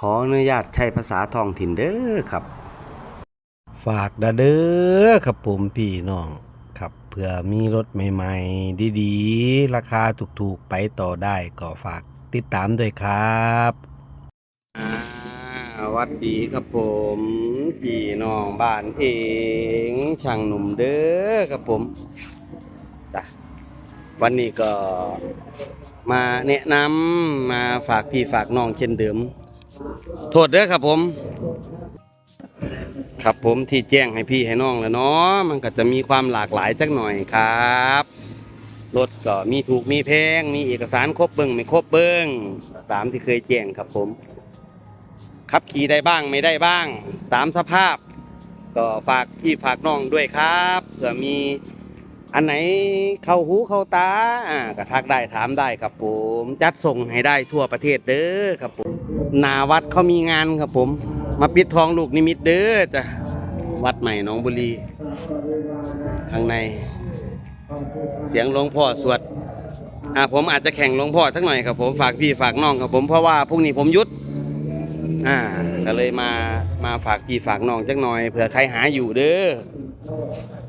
ขออนุญาตใช้ภาษาท้องถิ่นเด้อครับ ฝากดาเด้อครับผมพี่น้องครับเพื่อมีรถใหม่ๆ ดีๆ ราคาถูกๆ ไปต่อได้ก็ฝากติดตามด้วยครับสวัสดีครับผมพี่น้องบ้านเองช่างหนุ่มเด้อครับผมจ้ะวันนี้ก็มาแนะนำมาฝากพี่ฝากน้องเช่นเดิม โทษเด้อครับผม ครับผมที่แจ้งให้พี่ให้น้องแล้วเนาะมันก็จะมีความหลากหลายจักหน่อยครับรถก็มีถูกมีแพง มีเอกสารครบเบิ้งไม่ครบเบิ้งตามที่เคยแจ้งครับผมขับขี่ได้บ้างไม่ได้บ้าง ตามสภาพ ก็ฝากพี่ฝากน้องด้วยครับเผื่อมีอันไหนเข้าหูเข้าตาอ่าก็ทักได้ถามได้ครับผม จัดส่งให้ได้ทั่วประเทศเด้อครับผม นาวัดเขามีงานครับผม มาปิดทองลูกนิมิตเด้อจ้ะวัดใหม่หนองบุรี ข้างใน เสียงหลวงพ่อสวดอ่าผมอาจจะแข่งหลวงพ่อสักหน่อยครับผมฝากพี่ฝากน้องครับผมเพราะว่าพรุ่งนี้ผมยุดอ่าก็เลยมามาฝากพี่ฝากน้องจักหน่อยเผื่อใครหาอยู่เด้อ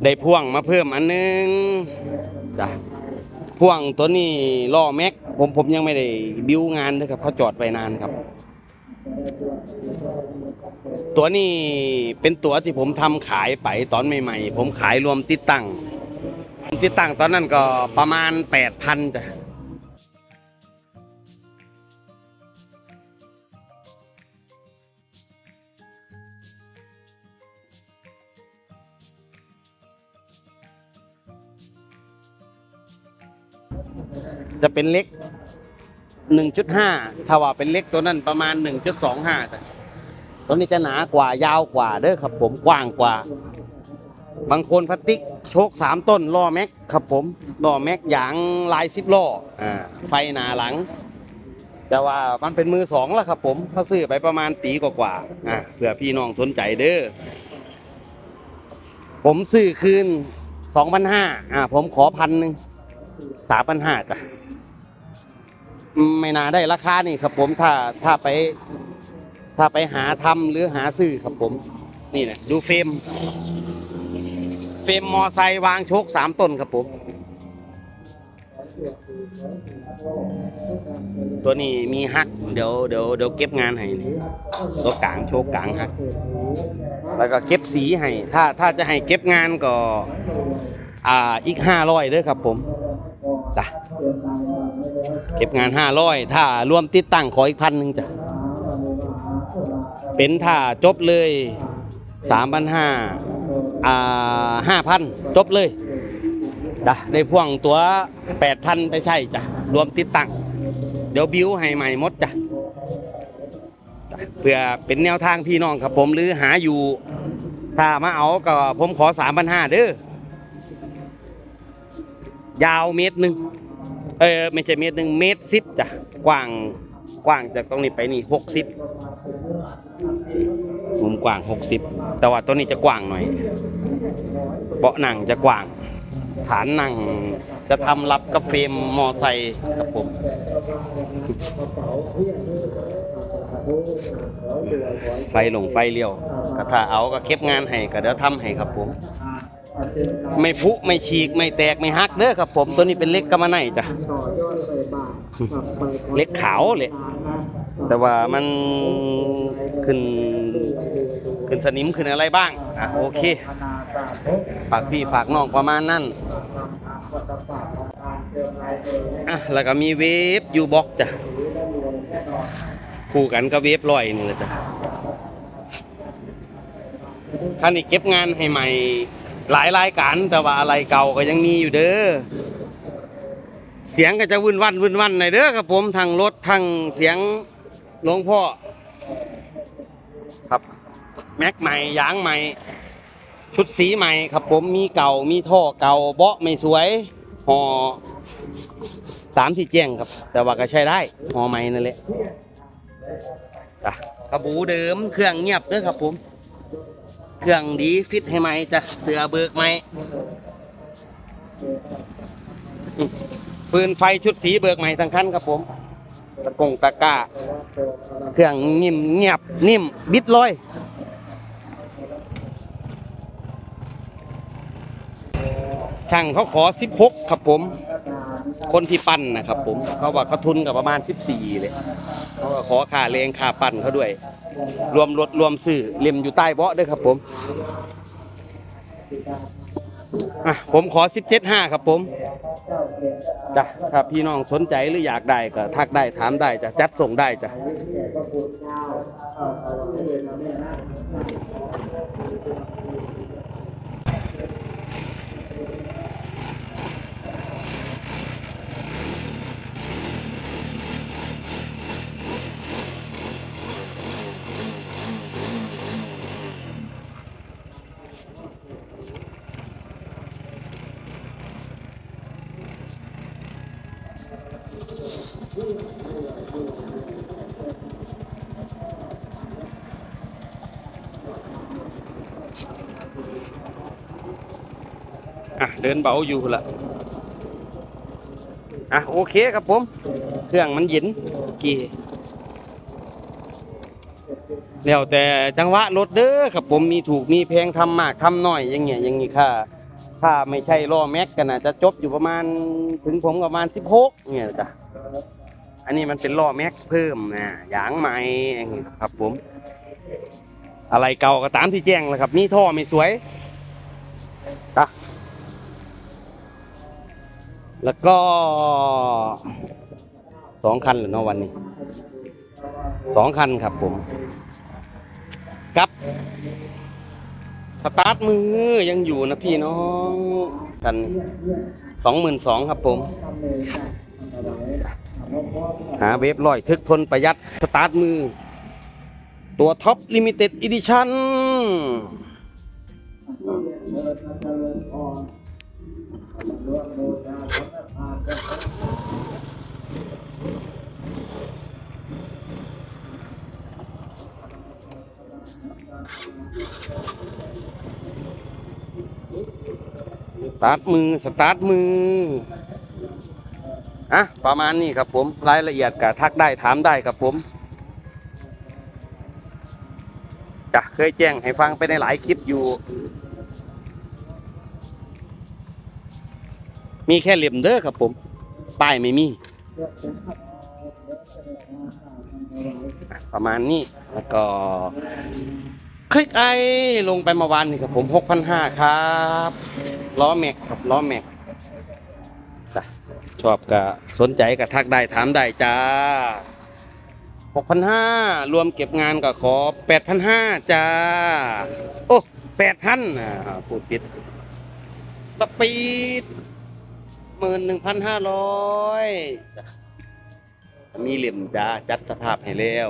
ได้พ่วงมาเพิ่มอันนึงจ้ะพ่วงตัวนี้ล่อแม็ก ผมผมยังไม่ได้บิวงานเลยครับเขาจอดไว้นานครับ ตัวนี้เป็นตัวที่ผมทำขายไปตอนใหม่ๆ ผมขายรวมติดตั้งติดตั้งตอนนั้นก็ประมาณแปดพันจ้ะ จะเป็นเล็ก 1.5 ถ้าว่าเป็นเล็กตัวนั้นประมาณ 1.25แต่ตัวนี้จะหนากว่ายาวกว่าเด้อครับผมกว้างกว่า บางคนพลาสติกโชคสามต้นล้อแม็กครับผมล้อแม็กอย่างลายซิปล้ออ่าไฟหนาหลัง แต่ว่ามันเป็นมือสองแล้วครับผมเขาซื้อไปประมาณปีกว่าๆอ่าเผื่อพี่น้องสนใจเด้อผมซื้อคืน2,500อ่าผมขอพันหนึ่ง สามพันห้าจ้ะไม่น่าได้ราคานี่ครับผมถ้าถ้าไป ถ้าไปหาทำหรือหาซื้อครับผม นี่นะดูเฟรมเฟรมมอไซค์วางโชคสามต้นครับผม ตัวนี้มีฮัก เดี๋ยวเดี๋ยวเดี๋ยวเก็บงานให้นี่ตัวกลางโชคกลางฮัก แล้วก็เก็บสีให้ ถ้าถ้าจะให้เก็บงานก็ อ่าอีกห้าร้อยเด้อครับผม จ้ะเก็บงานห้าร้อยถ้ารวมติดตั้งขออีกพันหนึ่งจ้ะเป็นถ้าจบเลยสามพันห้าอ่าห้าพันจบเลยจ้ะได้พ่วงตัวแปดพันไปใช่จ้ะรวมติดตั้งเดี๋ยวบิวให้ใหม่หมดจ้ะเพื่อเป็นแนวทางพี่น้องครับผมหรือหาอยู่ ถ้ามาเอาก็ผมขอสามพันห้าเด้อ ยาวเมตรหนึ่งเออไม่ใช่เมตรหนึ่งเมตรสิบจ้ะกว้างกว้างจากตรงนี้ไปนี่หกสิบมุมกว้างหกสิบแต่ว่าตัวนี้จะกว้างหน่อยเบาะหนังจะกว้าง ฐานหนังจะทำรับกับเฟรมมอไซค์ครับผมไฟหลงไฟเลี้ยวก็ถ้าเอาก็เก็บงานให้ก็เดี๋ยวทำให้ครับผม ไม่พุไม่ฉีกไม่แตกไม่หักเด้อครับผมตัวนี้เป็นเล็กกำมะไนจ้ะเล็กขาวเลยแต่ว่ามันขึ้นขึ้นสนิมขึ้นอะไรบ้างอะโอเคฝากพี่ฝากน้องประมาณนั้นอะแล้วก็มีเวฟยูบ็อกจ้ะคู่กันก็เวฟลอยนี่แหละจ้ะท่านนี้เก็บงานให้ใหม่ หลายรายการแต่ว่าอะไรเก่าก็ยังมีอยู่เด้อเสียงก็จะวุ่นวันวุ่นวันหน่อยเด้อครับผมทางรถทางเสียงหลวงพ่อ ครับ แม็กใหม่ยางใหม่ ชุดสีใหม่ครับผมมีเก่ามีท่อเก่าเบาะไม่สวยห่อสามสี่แจ้งครับ แต่ว่าก็ใช้ได้ห่อใหม่นั่นแหละจ้ะกระบูเดิมเครื่องเงียบเด้อครับผม เครื่องดีฟิตให้ไหมจะเสือเบิกไหมฟืนไฟชุดสีเบิกใหม่ทั้งคันครับผมตะกงตะก้า เครื่องนิ่มเงียบนิ่ม บิดลอยช่างเขาขอ 16 ครับผม คนที่ปั้นนะครับผม เขาว่าเขาทุนกับประมาณ 14 เลย เขาก็ขอค่าแรงค่าปั่นเขาด้วย รวมรถรวมสื่อเล่มอยู่ใต้เบาะด้วยครับผมอะผมขอ 17.5 ครับผมจ้ะถ้าพี่น้องสนใจหรืออยากได้ก็ทักได้ถามได้จะจัดส่งได้จ้ะ อะเดินเบาอยู่ละอะโอเคครับผม เครื่องมันเย็นเมื่อกี้แล้วแต่จังหวะรถเด้อครับผมมีถูกมีแพงทำมากทำน้อยอย่างเงี้ยอย่างงี้ค่ะ ถ้าไม่ใช่ล้อแม็กกันนะจะจบอยู่ประมาณถึงผมประมาณ 16เนี่ยจ้ะ อันนี้มันเป็นล้อแม็กเพิ่มนะยางใหม่อย่างงี้ครับผม อะไรเก่าก็ตามที่แจ้งเลยครับ มีท่อไม่สวยจ้ะแล้วก็สองคันเหรือเนาะวันนี้สองคันครับผมกับสตาร์ทมือยังอยู่นะพี่น้องคันสองหมื่นสองครับผม หาเวฟลอยทึกทนประหยัด สตาร์ทมือ ตัวท็อปลิมิเต็ดอีดิชั่นสตาร์ทมือ สตาร์ทมือ อะประมาณนี้ครับผมรายละเอียดก็ทักได้ถามได้ครับผมจะเคยแจ้งให้ฟังไปในหลายคลิปอยู่ มีแค่เหลี่ยมเด้อครับผมป้ายไม่มี ประมาณนี้แล้วก็ คลิกไอลงไปเมาวานนี่ครับผม 6,500 ครับ ล้อแม็กครับล้อแม็ก ชอบก็สนใจก็ทักได้ถามได้จ้า6,500รวมเก็บงานก็ขอ8,500จ้า โอ้8,000อ่าพูดผิด สปีดหมื่นหนึ่งพันห้าร้อยมีเหลี่ยมจ้า จัดสภาพให้แล้ว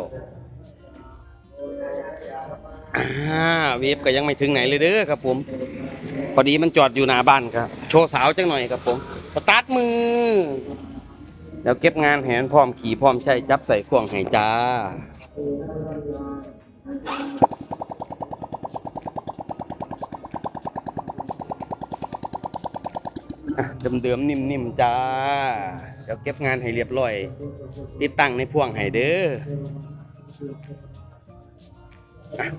อ่าเวฟก็ยังไม่ถึงไหนเลยเด้อครับผม พอดีมันจอดอยู่หน้าบ้านครับ โชว์สาวจังหน่อยครับผม สตาร์ทมือ แล้วเก็บงานแหนพร้อมขี่พร้อมใช้จับใส่ข่วงให้จ้า เดิมๆนิ่มๆจ้า เดี๋ยวเก็บงานให้เรียบร้อย ติดตั้งในพ่วงให้เด้อ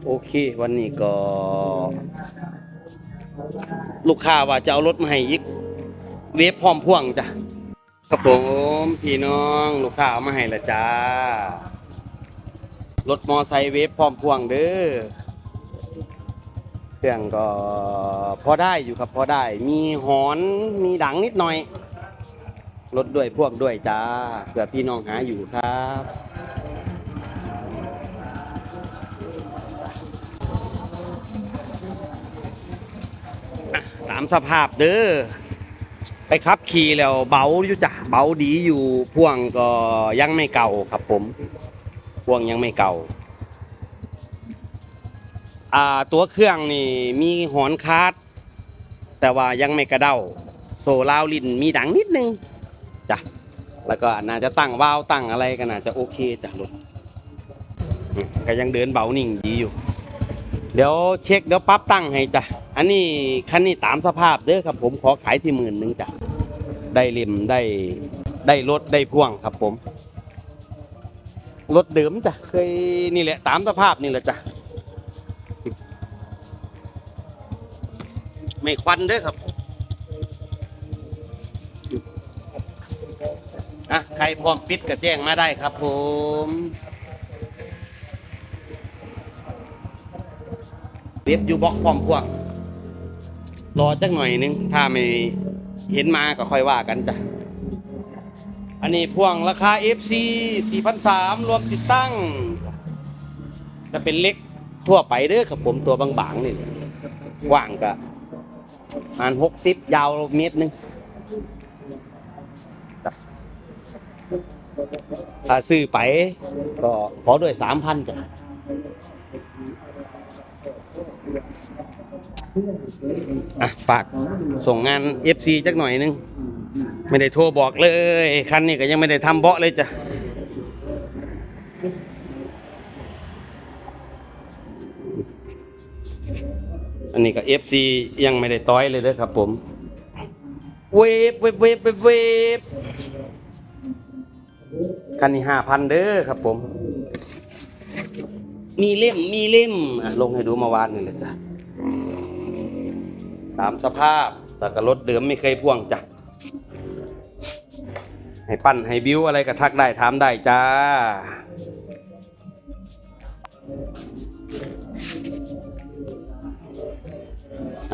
โอเค วันนี้ก็ ลูกค้าว่าจะเอารถมาให้อีก เวฟพร้อมพ่วงจ้ะครับผมพี่น้องลูกค้าเอามาให้ละจ้ารถมอไซค์เวฟพร้อมพ่วงเด้อเครื่องก็พอได้อยู่ครับพอได้ มีหอนมีดังนิดหน่อยรถด้วยพวกด้วยจ้าเผื่อพี่น้องหาอยู่ครับตามสภาพเด้อ ไปขับขี่แล้วเบาอยู่จ้ะเบาดีอยู่พ่วงก็ยังไม่เก่าครับผม พ่วงยังไม่เก่า อ่าตัวเครื่องนี่มีหอนคาดแต่ว่ายังไม่กระเด้า โซลาวลินมีดังนิดนึงจ้ะแล้วก็น่าจะตั้งวาล์วตั้งอะไรก็น่าจะโอเคจ้ะรถก็ยังเดินเบานิ่งดีอยู่ เดี๋ยวเช็คเดี๋ยวปั๊บตั้งให้จ้ะ อันนี้คันนี้ตามสภาพเด้อครับ ผมขอขายที่หมื่นหนึ่งจ้ะได้ริมได้ได้รถได้พ่วงครับ ผมรถเดิมจ้ะเคยนี่แหละตามสภาพนี่แหละจ้ะไม่ควันเด้อครับอะใครพร้อมปิดก็แจ้งมาได้ครับ ผมเว็บอยู่บล็อกพร้อมพวก รอจักหน่อยนึง ถ้าไม่เห็นมาก็ค่อยว่ากันจ้ะ อันนี้พ่วงราคา FC 4,300 รวมติดตั้ง จะเป็นเล็กทั่วไปเด้อครับผมตัวบางๆนี่กว้างก็ประมาณ60 ยาวเมตรนึงถ้าซื้อไปก็ขอด้วยสามพันจ้ะ อะฝากส่งงาน FC จักหน่อยนึง ไม่ได้โทรบอกเลย คันนี้ก็ยังไม่ได้ทำเบาะเลยจ้ะอันนี้ก็ FC ยังไม่ได้ต้อยเลยเด้อครับผม เวฟเวฟเวฟเวฟคันนี้ห้าพันเด้อครับผม มีเล่มมีเล่มอะลงให้ดูเมาวานนี่เลยจ้ะ ตามสภาพแต่ก็รถเดิมไม่เคยพ่วงจ้ะ ให้ปั้นให้บิวอะไรก็ทักได้ถามได้จ้า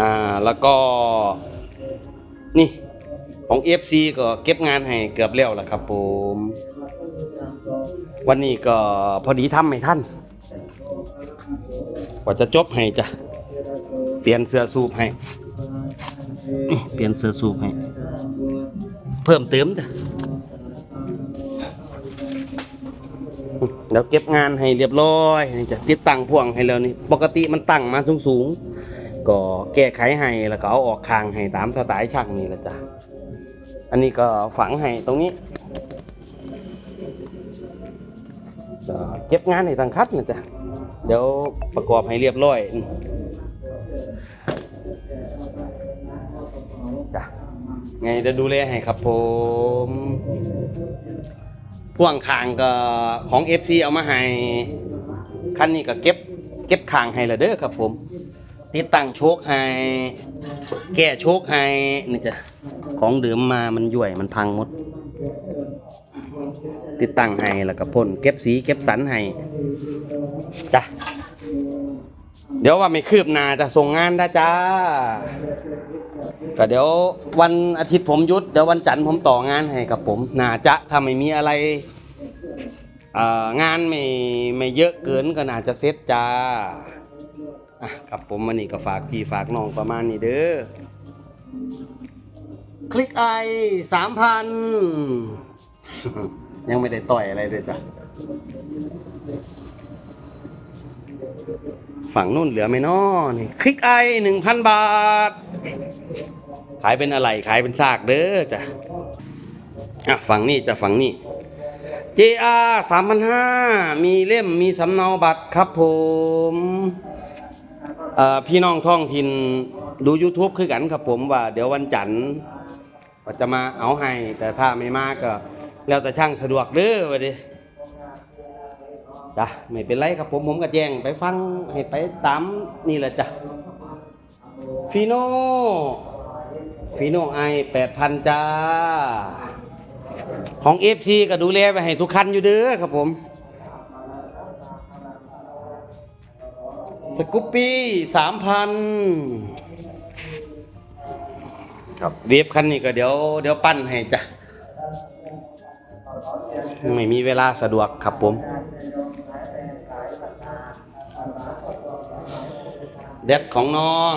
อ่าแล้วก็นี่ของ FC ก็เก็บงานให้เกือบแล้วล่ะครับผม วันนี้ก็พอดีทำให้ท่านกว่าจะจบให้จ้ะ เปลี่ยนเสื้อสูบให้ เปลี่ยนเสื้อสูบให้ เพิ่มเติมจ้ะเดี๋ยวเก็บงานให้เรียบร้อยจะติดตั้งพ่วงให้แล้วนี่ ปกติมันตั้งมาสูงสูงๆก็แก้ไขให้แล้วก็เอาออกคางให้ตามสไตล์ช่างนี่แหละจ้ะ อันนี้ก็ฝังให้ตรงนี้เก็บงานให้ทางคัดนะจ๊ะ เดี๋ยวประกอบให้เรียบร้อย จ้ะไงเดี๋ยวดูแลให้ครับผมพ่วงคางก็ของ FC เอามาให้คันนี้ก็เก็บ เก็บคางให้และเด้อครับผม ติดตั้งโชคให้ แก้โชคให้นี่จ้ะของเดิมมามันย่วยมันพังหมด ติดตั้งให้แล้วก็พ่นเก็บสีเก็บสันให้จ้ะเดี๋ยวว่าไม่คืบหน้าจะส่งงานได้จ้า ก็เดี๋ยววันอาทิตย์ผมยุดเดี๋ยววันจันทร์ผมต่องานให้กับผมน่าจะถ้าไม่มีอะไรงานไม่ไม่เยอะเกินก็น่าจะเสร็จจ้าอะครับผมวันนี้ก็ฝากพี่ฝากน้องประมาณนี้เด้อคลิกไอสามพันยังไม่ได้ต่อยอะไรเลยจ้ะ ฝั่งนู่นเหลือไม่นอนี่คลิกไอหนึ่งพันบาท ขายเป็นอะไรขายเป็นซากเด้อจ้ะอะฝั่งนี้จะฝั่งนี้ JR 3,500มีเล่มมีสำเนาบัตรครับผมอ่อพี่น้องท้องถิ่นดู YouTube คือกันครับผมว่าเดี๋ยววันจันทร์จะมาเอาให้ แต่ถ้าไม่มากก็ แล้วแต่ช่างสะดวกเด้อวะดิ จ้ะไม่เป็นไรครับผมผมก็แจ้งไปฟังให้ไปตามนี่แหละจ้ะฟีโน่ฟีโน่ไอแปดพันจ้า ของ FC ก็ดูแลไปให้ทุกคันอยู่เด้อครับผมสกูปปี้สามพันครับเวฟคันนี้ก็เดี๋ยวเดี๋ยวปั้นให้จ้ะ ไม่มีเวลาสะดวกครับผม เด็ดของน้อง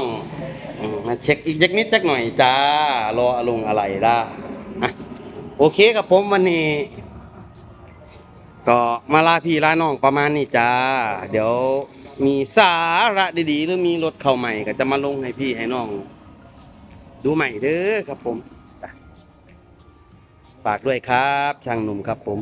มาเช็คอีกเช็คนิดจักหน่อยจ้ารออารมณ์อะไรล่ะอะโอเคครับผมวันนี้ ก็มาลาพี่ลาน้องประมาณนี้จ้า เดี๋ยวมีสาระดีๆ หรือมีรถเข้าใหม่ก็จะมาลงให้พี่ให้น้อง ดูใหม่เด้อครับผมฝากด้วยครับช่างหนุ่มครับผม